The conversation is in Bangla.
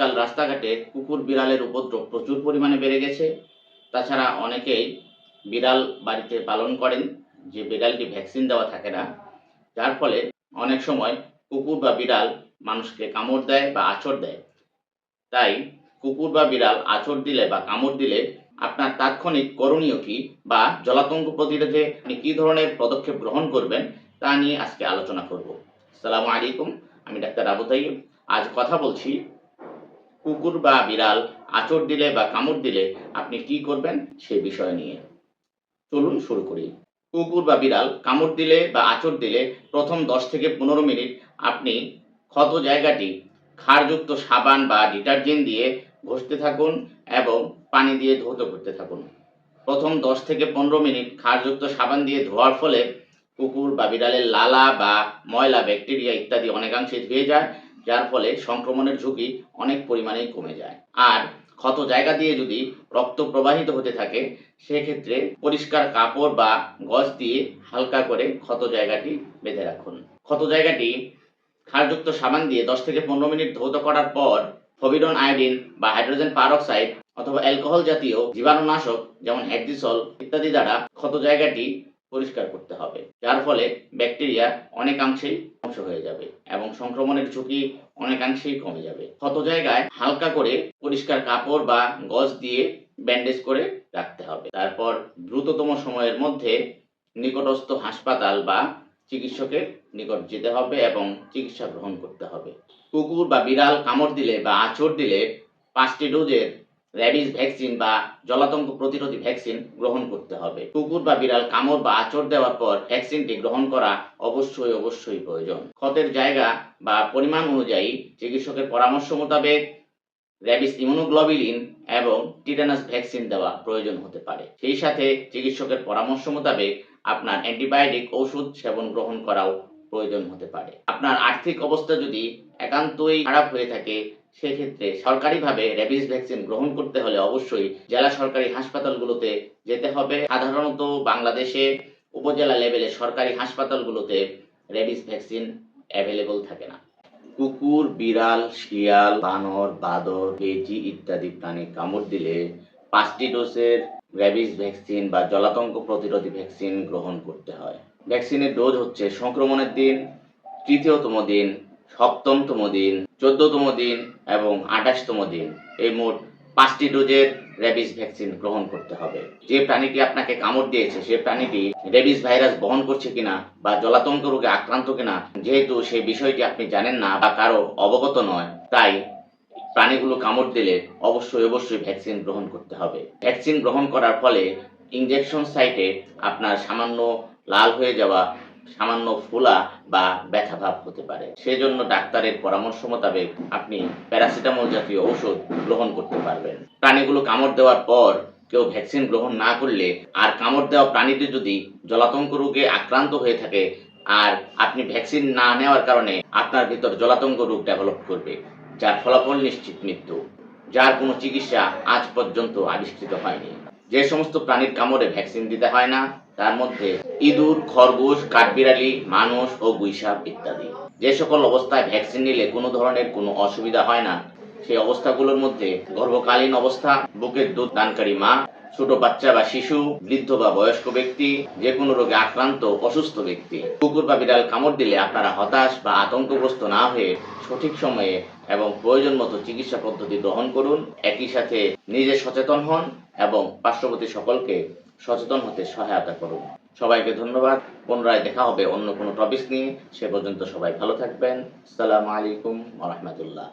আজকাল রাস্তাঘাটে কুকুর বিড়ালের উপদ্রব প্রচুর পরিমাণে বেড়ে গেছে। তাছাড়া অনেকেই বিড়াল বাড়িতে পালন করেন, যে বিড়ালটি ভ্যাকসিন দেওয়া থাকে না। যার ফলে অনেক সময় কুকুর বা বিড়াল মানুষকে কামড় দেয় বা আঁচড় দেয়। তাই কুকুর বা বিড়াল আঁচড় দিলে বা কামড় দিলে আপনার তাৎক্ষণিক করণীয় কি বা জলাতঙ্ক প্রতিরোধে আপনি কী ধরনের পদক্ষেপ গ্রহণ করবেন তা নিয়ে আজকে আলোচনা করব। আসসালামু আলাইকুম, আমি ডাক্তার আবু তাইব আজ কথা বলছি কুকুর বা বিড়াল আঁচড় দিলে বা কামড় দিলে আপনি কি করবেন সে বিষয় নিয়ে? চলুন শুরু করি। কুকুর বা বিড়াল কামড় দিলে বা আঁচড় দিলে প্রথম দশ থেকে পনেরো মিনিট আপনি ক্ষত জায়গাটি ক্ষারযুক্ত সাবান বা ডিটারজেন্ট দিয়ে ঘষতে থাকুন এবং পানি দিয়ে ধৌত করতে থাকুন। প্রথম দশ থেকে পনেরো মিনিট ক্ষারযুক্ত সাবান দিয়ে ধোয়ার ফলে কুকুর বা বিড়ালের লালা বা ময়লা, ব্যাকটেরিয়া ইত্যাদি অনেকাংশে ধুয়ে যায়। যার ফলে সংক্রমণের ঝুঁকি অনেক পরিমাণেই কমে যায়। আর ক্ষত জায়গা দিয়ে যদি রক্ত প্রবাহিত হতে থাকে, সেক্ষেত্রে পরিষ্কার কাপড় বা গজ দিয়ে হালকা করে ক্ষত জায়গাটি বেঁধে রাখুন। ক্ষত জায়গাটি ক্ষারযুক্ত সাবান দিয়ে দশ থেকে পনেরো মিনিট ধৌত করার পর ফবিডন আয়োডিন বা হাইড্রোজেন পারক্সাইড অথবা অ্যালকোহল জাতীয় জীবাণুনাশক যেমন হ্যাডজিসল ইত্যাদি দ্বারা ক্ষত জায়গাটি পরিষ্কার করতে হবে। যার ফলে ব্যাকটেরিয়া অনেকাংশেই ধ্বংস হয়ে যাবে এবং সংক্রমণের ঝুঁকি অনেকাংশেই কমে যাবে। ক্ষত জায়গায় হালকা করে পরিষ্কার কাপড় বা গজ দিয়ে ব্যান্ডেজ করে রাখতে হবে। তারপর দ্রুততম সময়ের মধ্যে নিকটস্থ হাসপাতাল বা চিকিৎসকের নিকট যেতে হবে এবং চিকিৎসা গ্রহণ করতে হবে। কুকুর বা বিড়াল কামড় দিলে বা আঁচড় দিলে পাঁচটি ডোজের র্যাবিস ভ্যাকসিন বা জলাতঙ্ক প্রতিরোধী ভ্যাকসিন গ্রহণ করতে হবে। কুকুর বা বিড়াল কামড় বা আঁচড় দেওয়ার পর ভ্যাকসিনটি গ্রহণ করা অবশ্যই অবশ্যই প্রয়োজন। ক্ষতের জায়গা বা পরিমাণ অনুযায়ী চিকিৎসকের পরামর্শ মোতাবেক র্যাবিস ইমিউনোগ্লোবিলিন এবং টিটানাস ভ্যাকসিন দেওয়া প্রয়োজন হতে পারে। সেই সাথে চিকিৎসকের পরামর্শ মোতাবেক আপনার অ্যান্টিবায়োটিক ওষুধ সেবন গ্রহণ করাও প্রয়োজন হতে পারে। আপনার আর্থিক অবস্থা যদি একান্তই খারাপ হয়ে থাকে সেক্ষেত্রে সরকারিভাবে র্যাবিস ভ্যাকসিন গ্রহণ করতে হলে অবশ্যই জেলা সরকারি হাসপাতালগুলোতে যেতে হবে। সাধারণত বাংলাদেশে উপজেলা লেভেলে সরকারি হাসপাতালগুলোতে র্যাবিস ভ্যাকসিন অ্যাভেলেবল থাকে না। কুকুর, বিড়াল, শিয়াল, বানর, বাদর, বেজি ইত্যাদি প্রাণী কামড় দিলে পাঁচটি ডোজের র্যাবিস ভ্যাকসিন বা জলাতঙ্ক প্রতিরোধী ভ্যাকসিন গ্রহণ করতে হয়। ভ্যাকসিনের ডোজ হচ্ছে সংক্রমণের দিন, তৃতীয়তম দিন, সপ্তমতম দিন চোদ্দতম দিন এবং আঠাশতম দিন। এই মোট পাঁচটি ডোজের র্যাবিস ভ্যাকসিন গ্রহণ করতে হবে। যে প্রাণীটি আপনাকে কামড় দিয়েছে, সে প্রাণীটি র্যাবিস ভাইরাস বহন করছে কিনা বা জলাতঙ্ক রোগে আক্রান্ত কিনা, যেহেতু সেই বিষয়টি আপনি জানেন না বা কারও অবগত নয়, তাই প্রাণীগুলো কামড় দিলে অবশ্যই অবশ্যই ভ্যাকসিন গ্রহণ করতে হবে। ভ্যাকসিন গ্রহণ করার ফলে ইঞ্জেকশন সাইটে আপনার সামান্য লাল হয়ে যাওয়া সামান্য ফোলা বা ব্যথা ভাব হতে পারে। সেজন্য ডাক্তারের পরামর্শ মোতাবেক আপনি প্যারাসিটামল জাতীয় ওষুধ গ্রহণ করতে পারবেন। প্রাণীগুলো কামড় দেওয়ার পর কেউ ভ্যাকসিন গ্রহণ না করলে আর কামড় দেওয়া প্রাণীটি যদি জলাতঙ্ক রোগে আক্রান্ত হয়ে থাকে আর আপনি ভ্যাকসিন না নেওয়ার কারণে আপনার ভিতর জলাতঙ্ক রোগ ডেভেলপ করবে, যার ফলাফল নিশ্চিত মৃত্যু, যার কোনো চিকিৎসা আজ পর্যন্ত আবিষ্কৃত হয়নি। যে সমস্ত প্রাণীর কামড়ে ভ্যাকসিন দিতে হয় না, তার মধ্যে ইঁদুর, খরগোশ, কাঠবিড়ালি, মানুষ ও গুইসাপ ইত্যাদি। যে সকল অবস্থায় ভ্যাকসিন নিলে কোনো ধরনের কোনো অসুবিধা হয় না। সেই অবস্থাগুলোর মধ্যে গর্ভকালীন অবস্থা, বুকের দুধ দানকারী মা, ছোট বাচ্চা বা শিশু, বৃদ্ধ বা বয়স্ক ব্যক্তি যে কোনো রোগে আক্রান্ত অসুস্থ ব্যক্তি। কুকুর বা বিড়াল কামড় দিলে আপনারা হতাশ বা আতঙ্কগ্রস্ত না হয়ে সঠিক সময়ে এবং প্রয়োজন মতো চিকিৎসা পদ্ধতি গ্রহণ করুন। একই সাথে নিজে সচেতন হন এবং পার্শ্ববর্তী সকলকে সচেতন হতে সহায়তা করুন। সবাইকে ধন্যবাদ। পুনরায় দেখা হবে অন্য কোনো টপিক নিয়ে। সে পর্যন্ত সবাই ভালো থাকবেন। আসসালামু আলাইকুম রহমতুল্লাহ।